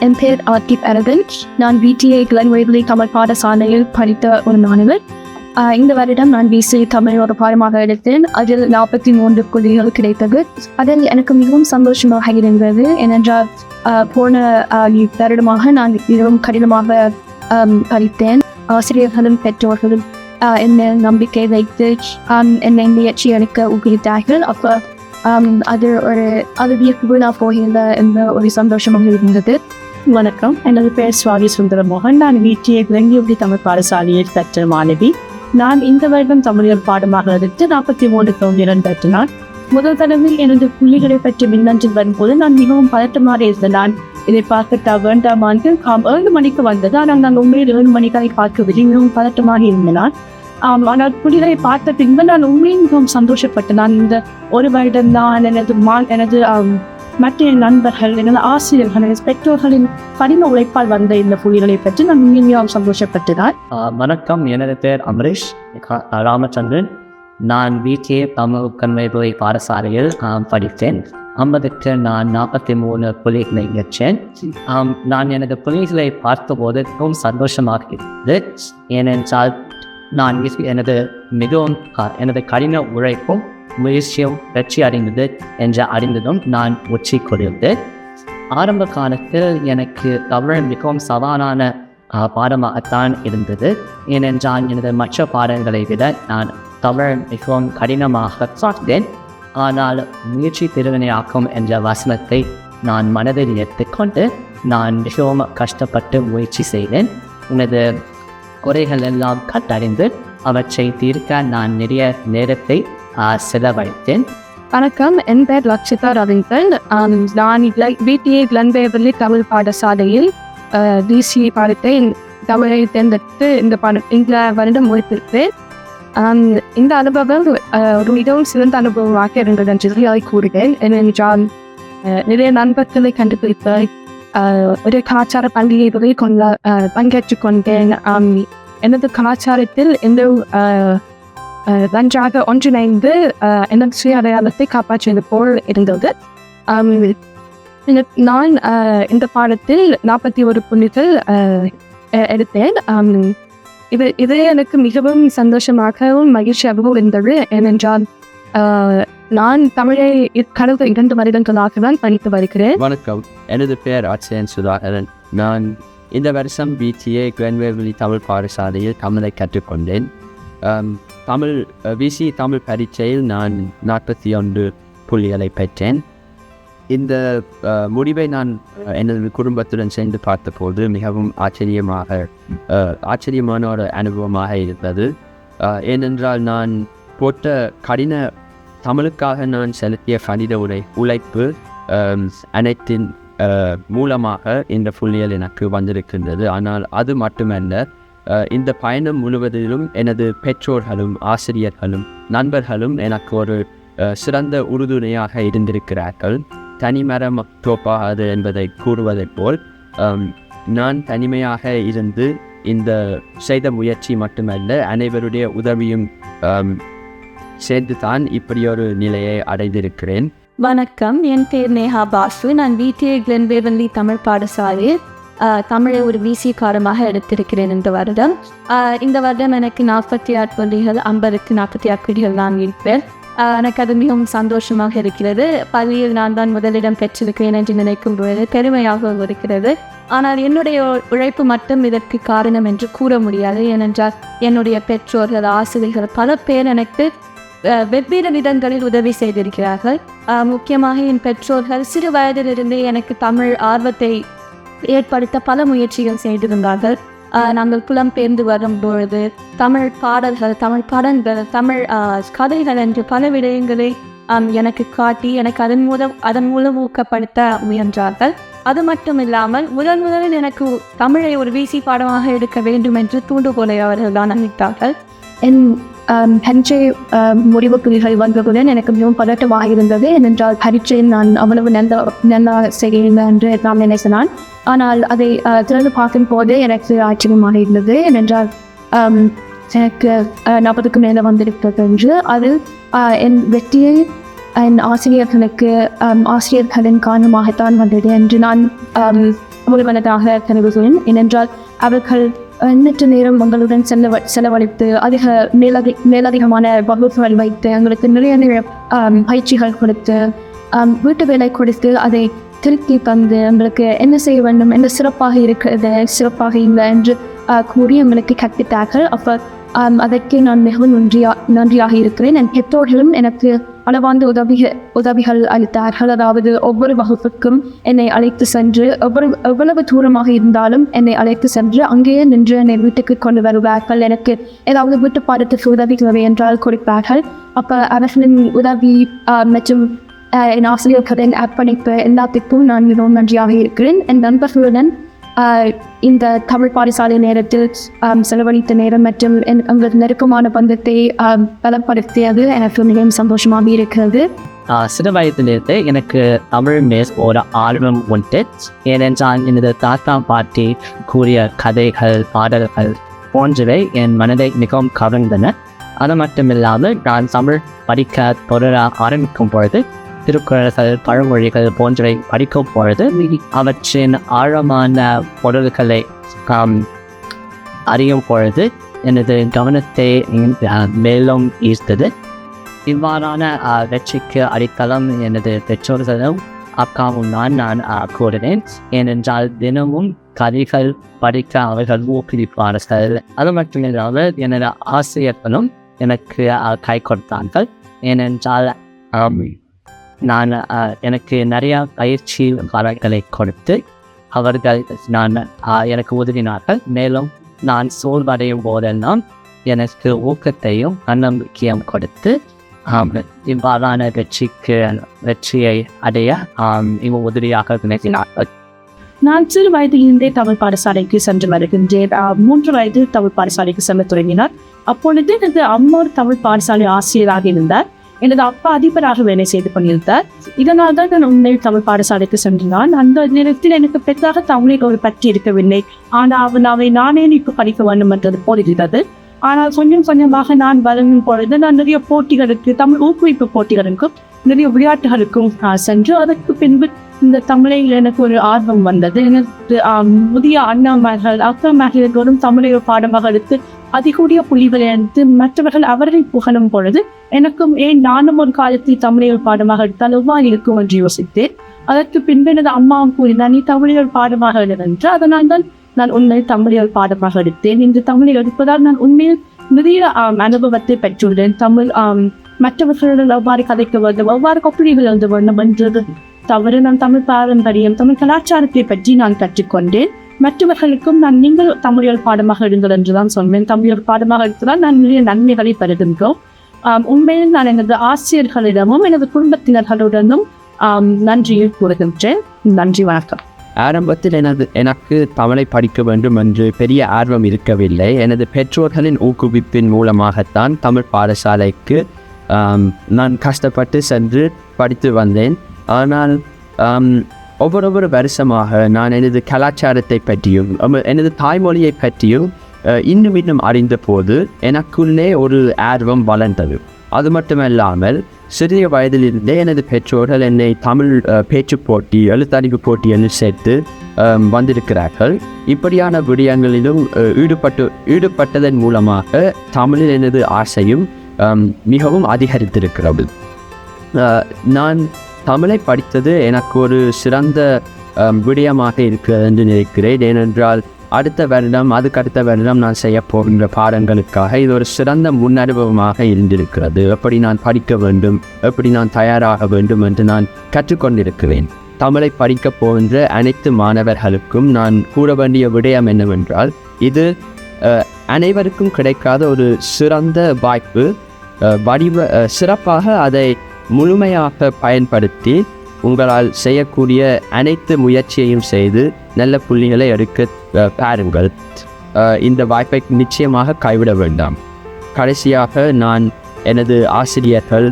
என் பேர் ஆர்டிப் அரகன் நான் P T A Glenvalley Tamil பாடசாலையில் படித்த ஒரு மாணவர். இந்த வருடம் நான் பிசி தமிழ் ஒரு பாடமாக எடுத்தேன். அதில் நாற்பத்தி மூன்று புள்ளிகள் கிடைத்தது. அதில் எனக்கு மிகவும் சந்தோஷமாக இருந்தது. ஏனென்றால் ஆஹ் போன வருடமாக நான் மிகவும் கடினமாக படித்தேன். ஆசிரியர்களும் பெற்றோர்களும் ஆஹ் என்னை நம்பிக்கை வைத்து என்னை முயற்சி எடுக்க ஊக்குவித்தார்கள் அப்போ அது ஒரு அது வியப்பு நான் போகிறேன் என்ற ஒரு சந்தோஷமாக இருந்தது. வணக்கம். எனது பெயர் ஸ்வாரி சுந்தர மோகன். நான் வீட்டிய கிரங்கியுடி தமிழ் பாடசாலையில் கற்ற மாணவி. நான் இந்த வருடம் தமிழில் பாடமாக எடுத்து நாற்பத்தி மூன்று தோன்றிரன் பெற்றினான் முதல் தடவையில் எனது புள்ளிகளை பற்றி மின்னஞ்சல் வரும்போது நான் மிகவும் பதட்டமாக இருந்தேன். நான் இதை பார்க்கட்டா வேண்டாமா என்று ஏழு மணிக்கு வந்தது. ஆனால் நான் உண்மையில் ஏழு மணிக்கு அதை பார்க்கவில்லை. மிகவும் பதட்டமாக இருந்தேன். ஆம், ஆனால் புள்ளிகளை பார்த்த பின்பு நான் உண்மையில் மிகவும் சந்தோஷப்பட்டேன். நான் இந்த ஒரு வருடம் தான் எனது மா எனது மற்ற என் நண்பர்கள் எனது ஆசிரியர்கள் எனது பெற்றோர்களின் கடின உழைப்பால் வந்த இந்த புலிகளை பற்றி நான் மிகவும் சந்தோஷப்பட்டுதான். வணக்கம். எனது பேர் அமரேஷ். க- ராமச்சந்திரன். நான் பிடிஏ தமிழ் கண்மைபுரை பாடசாலையில் படித்தேன். ஐம்பதுக்கு நான் நாற்பத்தி மூணு புலிகளை இயற்றேன் ஆம், நான் எனது புலிகளை பார்த்தபோது மிகவும் சந்தோஷமாக இருந்தது. ஏனென்றால் நான் எனது மிகவும் எனது கடின உழைப்பும் முயற்சியும் வெற்றி அடைந்தது என்று அறிந்ததும் நான் உச்சி கொண்டிருந்தேன் ஆரம்ப காலத்தில் எனக்கு தமிழ் மிகவும் சவாலான பாடமாகத்தான் இருந்தது. ஏனென்றால் எனது மற்ற பாடங்களை விட நான் தமிழ் மிகவும் கடினமாக சார்ந்தேன் ஆனால் முயற்சி திருவினையாக்கும் என்ற வசனத்தை நான் மனதில் எடுத்துக்கொண்டு நான் மிகவும் கஷ்டப்பட்டு முயற்சி செய்தேன். எனது குறைகள் எல்லாம் கட்டறிந்து அவற்றை தீர்க்க நான் நிறைய நேரத்தை செலவழித்தேன். வணக்கம் என் பேர் லக்ஷிதா ரவீந்திரன். நான் பிடிஏ கிளன்பேவர்லி தமிழ் பாடசாலையில் டிசிஏ பாடத்தை தமிழை தேர்ந்தெடுத்து இந்த பாடம் இந்த வருடம் முடித்திருக்கிறேன். இந்த அனுபவம் ஒரு மிகவும் சிறந்த அனுபவமாக இருந்தது என்று சொல்லி அதை கூறுகிறேன். ஏனென்றால் அஹ், நிறைய நண்பர்களை கண்டுபிடித்தேன் ஒரு கலாச்சார பண்டிகைகளை கொள்ள பங்கேற்றுக் கொண்டேன். ஆம், எனது கலாச்சாரத்தில் எந்த அஹ், நன்றாக ஒன்றிணைந்து என்ன சுய அடையாளத்தை காப்பாற்றியது போல் இருந்தது. நான் இந்த பாடத்தில் நாற்பத்தி ஒரு புள்ளிகள் எடுத்தேன். இது இது எனக்கு மிகவும் சந்தோஷமாகவும் மகிழ்ச்சியாகவும் இருந்தது. ஏனென்றால் நான் தமிழை கடந்த இரண்டு வருடங்களாக தான் படித்து வருகிறேன். வணக்கம். எனது பெயர் அச்சயன் சுதாகரன். நான் இந்த வருஷம் பிடிஏ கிரன்வேவலி தமிழ் பாடசாலையில் தமிழை கற்றுக்கொண்டேன். தமிழ் விசி தமிழ் பரீட்சையில் நான் நாற்பத்தி ஒன்று புள்ளிகளை பெற்றேன். இந்த முடிவை நான் எனது குடும்பத்துடன் சேர்ந்து பார்த்தபோது மிகவும் ஆச்சரியமாக ஆச்சரியமான ஒரு அனுபவமாக இருந்தது. ஏனென்றால் நான் போட்ட கடின தமிழுக்காக நான் செலுத்திய கணித உரை உழைப்பு அனைத்தின் மூலமாக இந்த புள்ளியல் எனக்கு வந்திருக்கின்றது. ஆனால் அது மட்டுமல்ல இந்த பயணம் முழுவதிலும் எனது பெற்றோர்களும் ஆசிரியர்களும் நண்பர்களும் எனக்கு ஒரு சிறந்த உறுதுணையாக இருந்திருக்கிறார்கள். தனிமரம் தோப்பாகாது என்பதை கூறுவதைப் போல் நான் தனிமையாக இருந்து இந்த செய்த முயற்சி மட்டுமல்ல அனைவருடைய உதவியும் சேர்ந்து தான் இப்படி ஒரு நிலையை அடைந்திருக்கிறேன். வணக்கம். என் பேர் நேஹா பாசு. நான் பிடிஏ கிளன்பேவன்லி தமிழ் பாடசாலையில் தமிழை ஒரு விசி காரமாக எடுத்திருக்கிறேன் இந்த வருடம். இந்த வருடம் எனக்கு நாற்பத்தி ஆறு புள்ளிகள் ஐம்பதுக்கு நாற்பத்தி ஆறு புள்ளிகள் நான் இருப்பேன். எனக்கு அது மிகவும் சந்தோஷமாக இருக்கிறது. பள்ளியில் நான் தான் முதலிடம் பெற்றிருக்கிறேன் என்று நினைக்கும் பொழுது பெருமையாக இருக்கிறது. ஆனால் என்னுடைய உழைப்பு மட்டும் இதற்கு காரணம் என்று கூற முடியாது. ஏனென்றால் என்னுடைய பெற்றோர்கள் ஆசிரியர்கள் பல பேர் எனக்கு வெவ்வேறு விதங்களில் உதவி செய்திருக்கிறார்கள். முக்கியமாக என் பெற்றோர்கள் சிறு வயதிலிருந்தே எனக்கு தமிழ் ஆர்வத்தை ஏற்படுத்த பல முயற்சிகள் செய்திருந்தார்கள். அஹ், நாங்கள் புலம்பெயர்ந்து வரும் பொழுது தமிழ் பாடல்கள் தமிழ் படங்கள் தமிழ் கதைகள் என்று பல விடயங்களை அம், எனக்கு காட்டி எனக்கு அதன் மூலம் அதன் மூலம் ஊக்கப்படுத்த முயன்றார்கள். அது மட்டும் இல்லாமல் முதன் முதலில் எனக்கு தமிழை ஒரு வீசி பாடமாக எடுக்க வேண்டும் என்று தூண்டுகோலை அவர்கள் தான் அளித்தார்கள் என் பரீட்சை முடிவு புள்ளிகள் வந்தவுடன் எனக்கு மிகவும் பதட்டமாக இருந்தது ஏனென்றால் பரீட்சையில் நான் அவ்வளவு நல்ல நல்லா செய்கிறேன் என்று நான் நினைத்தேன். ஆனால் அதை திறந்து பார்க்கும் போது எனக்கு ஆச்சரியமாக இருந்தது ஏனென்றால் எனக்கு நாற்பதுக்கு மேலே வந்திருக்கிறது என்று. அது என் வெற்றியை என் ஆசிரியர்களுக்கு ஆசிரியர்களின் காரணமாகத்தான் வந்தது என்று நான் முழுமனதாக கருதுகிறேன். ஏனென்றால் அவர்கள் எண்ணற்ற நேரம் எங்களுடன் செலவ செலவழித்து அதிக மேலதி மேலதிகமான வகுப்புகள் வைத்து எங்களுக்கு நிறைய நிறைய பயிற்சிகள் கொடுத்து வீட்டு வேலை கொடுத்து அதை திருத்தி தந்து எங்களுக்கு என்ன செய்ய வேண்டும் என்ன சிறப்பாக இருக்கிறது சிறப்பாக இல்லை என்று கூறி எங்களுக்கு கற்பித்தார்கள். அப்போ அதற்கு நான் மிகவும் நன்றியா நன்றியாக இருக்கிறேன். என் பெற்றோர்களும் எனக்கு அளவாந்து உதவி உதவிகள் அளித்தார்கள் அதாவது ஒவ்வொரு வகுப்புக்கும் என்னை அழைத்து சென்று எவ்வளவு எவ்வளவு தூரமாக இருந்தாலும் என்னை அழைத்து சென்று அங்கேயே நின்று என்னை வீட்டுக்கு கொண்டு வருவார்கள். எனக்கு ஏதாவது வீட்டு பாடத்துக்கு உதவி தேவை என்றால் கொடுப்பார்கள். அப்போ அவர்களின் உதவி மற்றும் என் ஆசிரியர்களின் அர்ப்பணிப்பு எல்லாத்துக்கும் நான் மிகவும் நன்றியாக இருக்கிறேன். என் நண்பர்களுடன் இந்த தமிழ் பாடசாலை நேரத்தில் செலவழித்த நேரம் மற்றும் என் எங்களது நெருக்கமான பந்தத்தை பலப்படுத்தியது எனக்கு மிகவும் சந்தோஷமாக இருக்கிறது. சிறு வயதிலிருந்து எனக்கு தமிழ் மேல் ஒரு ஆர்வம் உண்டு. ஏனென்றால் எனது தாத்தா பாட்டி கூறிய கதைகள் பாடல்கள் போன்றவை என் மனதை மிகவும் கவர்ந்தன. அது மட்டுமில்லாமல் நான் தமிழ் படிக்க தொடர ஆரம்பிக்கும் பொழுது திருக்குறள்கள் பழமொழிகள் போன்றவை படிக்கும் பொழுது அவற்றின் ஆழமான பொருள்களை அறியும் பொழுது எனது கவனத்தை மேலும் ஈர்த்தது. இவ்வாறான வெற்றிக்கு அடித்தளம் எனது பெற்றோர்களும் அக்காவும் தான் நான் கூறினேன். ஏனென்றால் தினமும் கதைகள் படிக்க அவர்கள் ஊக்குவிப்பார்கள். அது மட்டும் இல்லாமல் எனது ஆசிரியர்களும் எனக்கு கை கொடுத்தார்கள். ஏனென்றால் நான் எனக்கு நிறையா பயிற்சி வரங்களை கொடுத்து அவர்கள் நான் எனக்கு உதவினார்கள். மேலும் நான் சோர்வடையும் போதெல்லாம் எனக்கு ஊக்கத்தையும் தன்னம்பிக்கையும் கொடுத்து இவ்வாறான வெற்றிக்கு வெற்றியை அடைய ஆம், உதவியாக நினைக்கிறார்கள் நான் சிறு வயதிலிருந்தே தமிழ் பாடசாலைக்கு சென்று வருகின்றேன். மூன்று வயதில் தமிழ் பாடசாலைக்கு செல்ல தொடங்கினார். அப்பொழுது எனது அம்மா தமிழ் பாடசாலை ஆசிரியராக இருந்தார். எனது அப்பா அதிபராக வேலை செய்து கொண்டிருந்தார். இதனால் தான் நான் உண்மையில் தமிழ் பாடசாலைக்கு சென்றான் அந்த நேரத்தில் எனக்கு பெரிதாக தமிழை ஒரு பற்றி இருக்கவில்லை. ஆனால் அவன் அவை நானே இப்போ படிக்க வேண்டும் என்றது போல் இருந்தது. ஆனால் கொஞ்சம் கொஞ்சமாக நான் வளரும் பொழுது நான் நிறைய போட்டிகளுக்கு தமிழ் ஊக்குவிப்பு போட்டிகளுக்கும் நிறைய விளையாட்டுகளுக்கும் சென்று அதற்கு பின்பு இந்த தமிழில் எனக்கு ஒரு ஆர்வம் வந்தது. எனக்கு ஆம், முதிய அண்ணாமார்கள் அக்காமார்களும் தமிழை ஒரு பாடமாக எடுத்து அதிகூடிய புள்ளிகளை எடுத்து மற்றவர்கள் அவரை புகழும் பொழுது எனக்கும் ஏன் நானும் ஒரு காலத்தில் தமிழை பாடமாக எடுத்தால் எவ்வாறு இருக்கும் என்று யோசித்தேன். அதற்கு பின்பு எனது அம்மாவும் கூறினார் நீ தமிழை பாடமாக எழுதென்று அதனால் தான் நான் உண்மையில் தமிழை பாடமாக எடுத்தேன். இன்று தமிழை எடுப்பதால் நான் உண்மையில் நிறைய அனுபவத்தை பெற்றுள்ளேன். தமிழ் மற்றவர்களுடன் எவ்வாறு கதைக்க வேண்டும் எவ்வாறு கொப்பிடிகள் எழுத வேண்டும் என்றது தவறு. நான் தமிழ் பாரம்பரியம் தமிழ் கலாச்சாரத்தை பற்றி நான் கற்றுக்கொண்டேன். மற்றவர்களுக்கும் நான் நீங்கள் தமிழியல் பாடமாக இருங்கள் என்றுதான் சொன்னேன் தமிழியல் பாடமாக இருந்தால் நான் நிறைய நன்மைகளை பெறுகின்றோம். உண்மையில் நான் எனது ஆசிரியர்களிடமும் எனது குடும்பத்தினர்களுடனும் நன்றியை கூறுகின்றேன். நன்றி வணக்கம். ஆரம்பத்தில் எனது எனக்கு தமிழை படிக்க வேண்டும் என்று பெரிய ஆர்வம் இருக்கவில்லை. எனது பெற்றோர்களின் ஊக்குவிப்பின் மூலமாகத்தான் தமிழ் பாடசாலைக்கு நான் கஷ்டப்பட்டு சென்று படித்து வந்தேன். ஆனால் ஒவ்வொரு ஒவ்வொரு வருஷமாக நான் எனது கலாச்சாரத்தை பற்றியும் எனது தாய்மொழியை பற்றியும் இன்னும் இன்னும் அறிந்த போது எனக்குள்ளே ஒரு ஆர்வம் வளர்ந்தது. அது மட்டுமல்லாமல் சிறிய வயதிலிருந்தே எனது பெற்றோர்கள் என்னை தமிழ் பேச்சு பேச்சுப் போட்டி எழுத்தறிவு போட்டி என்று சேர்த்து வந்திருக்கிறார்கள். இப்படியான விடயங்களிலும் ஈடுபட்டு ஈடுபட்டதன் மூலமாக தமிழில் எனது ஆசையும் மிகவும் அதிகரித்திருக்கிறது. நான் தமிழை படித்தது எனக்கு ஒரு சிறந்த விடயமாக இருக்கிறது என்று நினைக்கிறேன். ஏனென்றால் அடுத்த வருடம் அதுக்கு அடுத்த வருடம் நான் செய்ய போகின்ற பாடங்களுக்காக இது ஒரு சிறந்த முன்னனுபவமாக இருந்திருக்கிறது. எப்படி நான் படிக்க வேண்டும் எப்படி நான் தயாராக வேண்டும் என்று நான் கற்றுக்கொண்டிருக்கிறேன். தமிழை படிக்கப் போகின்ற அனைத்து மாணவர்களுக்கும் நான் கூற வேண்டிய விடயம் என்னவென்றால் இது அனைவருக்கும் கிடைக்காத ஒரு சிறந்த வாய்ப்பு. வடிவ சிறப்பாக அதை முழுமையாக பயன்படுத்தி உங்களால் செய்யக்கூடிய அனைத்து முயற்சியையும் செய்து நல்ல புள்ளிகளை எடுக்க பாருங்கள். இந்த வாய்ப்பை நிச்சயமாக கைவிட வேண்டாம். கடைசியாக நான் எனது ஆசிரியர்கள்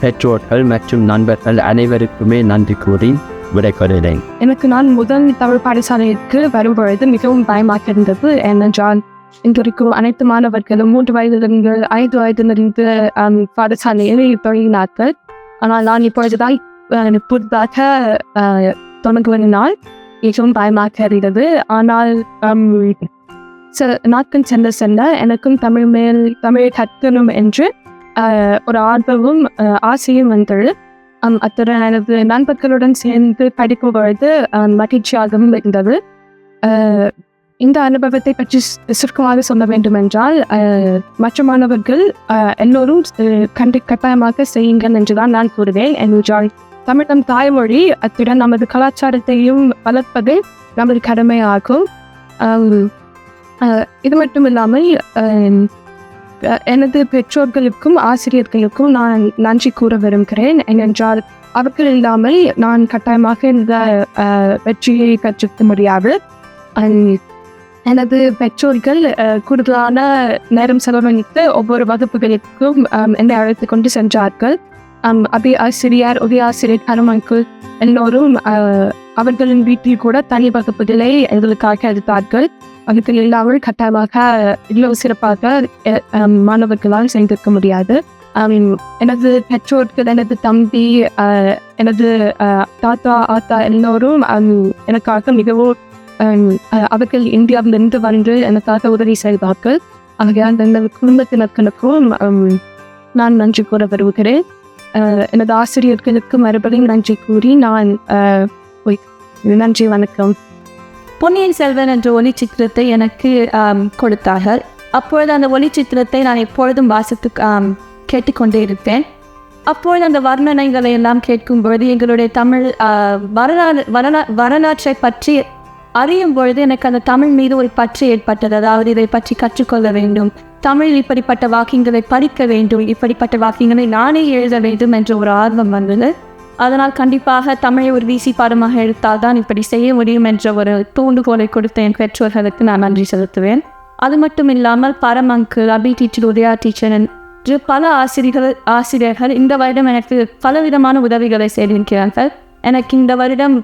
பெற்றோர்கள் மற்றும் நண்பர்கள் அனைவருக்குமே நன்றி கூறி விடைபெறுகிறேன். எனக்கு நான் முதல் தமிழ் பாடசாலைக்கு வரும்பொழுது மிகவும் பயமாக இருந்தது ஏனென்றால் இன்றைக்கும் அனைத்து மாணவர்களும் மூன்று வயதிலிருந்து ஐந்து வயதிலிருந்து பாடசாலையில் தொடங்கினார்கள் ஆனால் நான் இப்பொழுதுதான் அஹ், புதிதாக தொடங்குவதனால் மிகவும் பயமாக இருந்தது ஆனால் சில நாட்கள் சென்ற சென்ற எனக்கும் தமிழ் மேல் தமிழை கற்கணும் என்று ஒரு ஆர்வமும் ஆசையும் வந்தது. அத்துடன் எனது நண்பர்களுடன் சேர்ந்து படிக்கும் பொழுது மகிழ்ச்சியாகவும் இருந்தது. இந்த அனுபவத்தை பற்றி சுருக்கமாக சொல்ல வேண்டுமென்றால் மற்ற மாணவர்கள் எல்லோரும் கண்டு கட்டாயமாக செய்யுங்கள் என்றுதான் நான் கூறுவேன். என்றால் தமிழம் தாய்மொழி அத்துடன் நமது கலாச்சாரத்தையும் வளர்ப்பது நமது கடமையாகும். இது மட்டும் இல்லாமல் எனது பெற்றோர்களுக்கும் ஆசிரியர்களுக்கும் நான் நன்றி கூற விரும்புகிறேன். ஏனென்றால் அவர்கள் இல்லாமல் நான் கட்டாயமாக இந்த வெற்றியை கற்றுக்க முடியாது. அண்ட் எனது பெற்றோர்கள் கூடுதலான நேரம் செலவழித்து ஒவ்வொரு வகுப்புகளுக்கும் என்னை அழைத்து கொண்டு சென்றார்கள். அபி ஆசிரியர் உதவி ஆசிரியர் கருமங்கள் எல்லோரும் அவர்களின் வீட்டில் கூட தனி வகுப்புகளை எங்களுக்காக எடுத்தார்கள் வகுப்பில் இல்லாமல் கட்டாயமாக இவ்வளவு சிறப்பாக மாணவர்களால் செய்திருக்க முடியாது. எனது பெற்றோர்கள் எனது தம்பி எனது தாத்தா ஆத்தா எல்லோரும் எனக்காக மிகவும் Um, uh, அவர்கள் இந்தியாவிலிருந்து வந்து எனக்காக உதவி செய்தார்கள் ஆகையால் எனது குடும்பத்தினர்களுக்கும் um, நான் நன்றி கூற விரும்புகிறேன். Uh, எனது ஆசிரியர்களுக்கு மறுபடியும் நன்றி கூறி நான் uh, நன்றி வணக்கம். பொன்னியின் செல்வன் என்ற ஒளிச்சித்திரத்தை எனக்கு um, கொடுத்தார்கள். அப்பொழுது அந்த ஒளிச்சித்திரத்தை நான் எப்பொழுதும் வாசித்து கேட்டுக்கொண்டே இருப்பேன். அப்பொழுது அந்த வர்ணனைகளை எல்லாம் கேட்கும் பொழுது எங்களுடைய தமிழ் வரலாறு வரலா வரலாற்றை பற்றி அறியும் பொழுது எனக்கு அந்த தமிழ் மீது ஒரு பற்று ஏற்பட்டது. அதாவது இதை பற்றி கற்றுக்கொள்ள வேண்டும். தமிழ் இப்படிப்பட்ட வாக்கியங்களை படிக்க வேண்டும். இப்படிப்பட்ட வாக்கியங்களை நானே எழுத வேண்டும் என்ற ஒரு ஆர்வம் வந்தது. அதனால் கண்டிப்பாக தமிழை ஒரு வீசி பாடமாக எடுத்தால் தான் இப்படி செய்ய முடியும் என்ற ஒரு தூண்டுகோலை கொடுத்த என் பெற்றோர்களுக்கு நான் நன்றி செலுத்துவேன். அது மட்டும் இல்லாமல் பரமங்கு அபி டீச்சர் உதயா டீச்சர் என்று பல ஆசிரியர்கள் ஆசிரியர்கள் இந்த வருடம் எனக்கு பலவிதமான உதவிகளை செய்திருக்கிறார்கள். எனக்கு இந்த வருடம்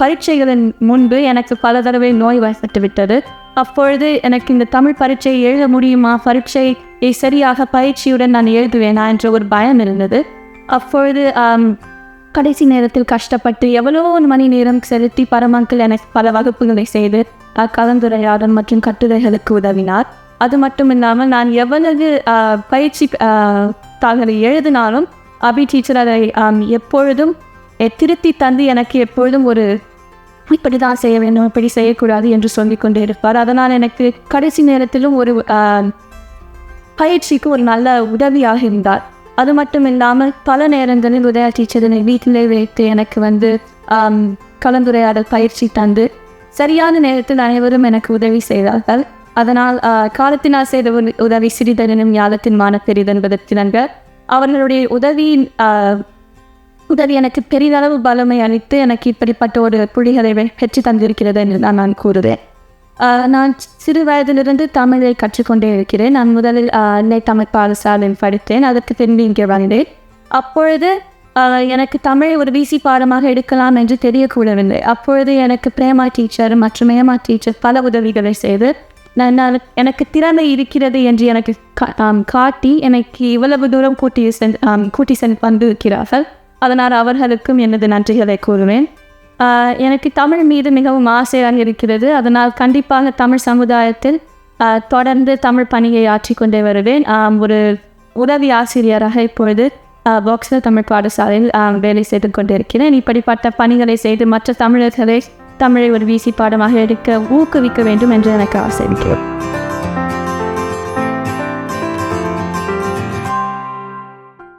பரீட்சைகளின் முன்பு எனக்கு பல தடவை நோய் வாய்ப்பட்டு விட்டது. அப்பொழுது எனக்கு இந்த தமிழ் பரீட்சையை எழுத முடியுமா? பரீட்சையை சரியாக பயிற்சியுடன் நான் எழுதுவேனா என்ற ஒரு பயம் இருந்தது. அப்பொழுது கடைசி நேரத்தில் கஷ்டப்பட்டு எவ்வளவோ மணி நேரம் செலுத்தி பரமங்கள் எனக்கு பல வகுப்புகளை செய்து கலந்துரையாடல் மற்றும் கட்டுரைகளுக்கு உதவினார். அது மட்டும் இல்லாமல் நான் எவ்வளவு பயிற்சி தாங்களை எழுதினாலும் அபி டீச்சர் அதை எப்பொழுதும் திருத்தி தந்து எனக்கு எப்பொழுதும் ஒரு இப்படி தான் செய்ய வேண்டும் இப்படி செய்யக்கூடாது என்று சொல்லிக் கொண்டே இருப்பார். அதனால் எனக்கு கடைசி நேரத்திலும் ஒரு பயிற்சிக்கு ஒரு நல்ல உதவியாக இருந்தார். அது மட்டும் இல்லாமல் பல நேரங்களில் உதயா டீச்சர் என்னை வீட்டிலே வைத்து எனக்கு வந்து கலந்துரையாடல் பயிற்சி தந்து சரியான நேரத்தில் அனைவரும் எனக்கு உதவி செய்தார்கள். அதனால் காலத்தினால் செய்த உதவி சிறிதனும் ஞானத்தின் மான பெரிதென்பதற்கிணங்க அவர்களுடைய உதவியின் ஆஹ், உதவி எனக்கு பெரிதளவு பலமை அளித்து எனக்கு இப்படிப்பட்ட ஒரு புலிகளை வெ- பெற்று தந்திருக்கிறது என்று தான் நான் கூறுவேன். நான் சிறு வயதிலிருந்து தமிழை கற்றுக்கொண்டே இருக்கிறேன். நான் முதலில் ஆஹ், அன்னை தமிழ் பாடசாலையில் படித்தேன். அதற்கு பின்பு இங்கே வந்தேன். அப்பொழுது எனக்கு தமிழை ஒரு வீசி பாடமாக எடுக்கலாம் என்று தெரியக்கூடவில்லை. அப்பொழுது எனக்கு பிரேமா டீச்சர் மற்றும் ஏமா டீச்சர் பல உதவிகளை செய்து நான் நான் எனக்கு திறமை இருக்கிறது என்று எனக்கு கா- காட்டி எனக்கு இவ்வளவு தூரம் கூட்டி சென் கூட்டி சென்று வந்திருக்கிறார்கள். அதனால் அவர்களுக்கும் எனது நன்றிகளை கூறுவேன். எனக்கு தமிழ் மீது மிகவும் ஆசையாக இருக்கிறது. அதனால் கண்டிப்பாக தமிழ் சமுதாயத்தில் தொடர்ந்து தமிழ் பணியை ஆற்றிக்கொண்டே வருவேன். ஒரு உதவி ஆசிரியராக இப்பொழுது பாக்ஸில் தமிழ் பாடசாலையில் வேலை செய்து கொண்டிருக்கிறேன். இப்படிப்பட்ட பணிகளை செய்து மற்ற தமிழர்களை தமிழை ஒரு வீசி பாடமாக எடுக்க ஊக்குவிக்க வேண்டும் என்று எனக்கு ஆசை இருக்கிறது.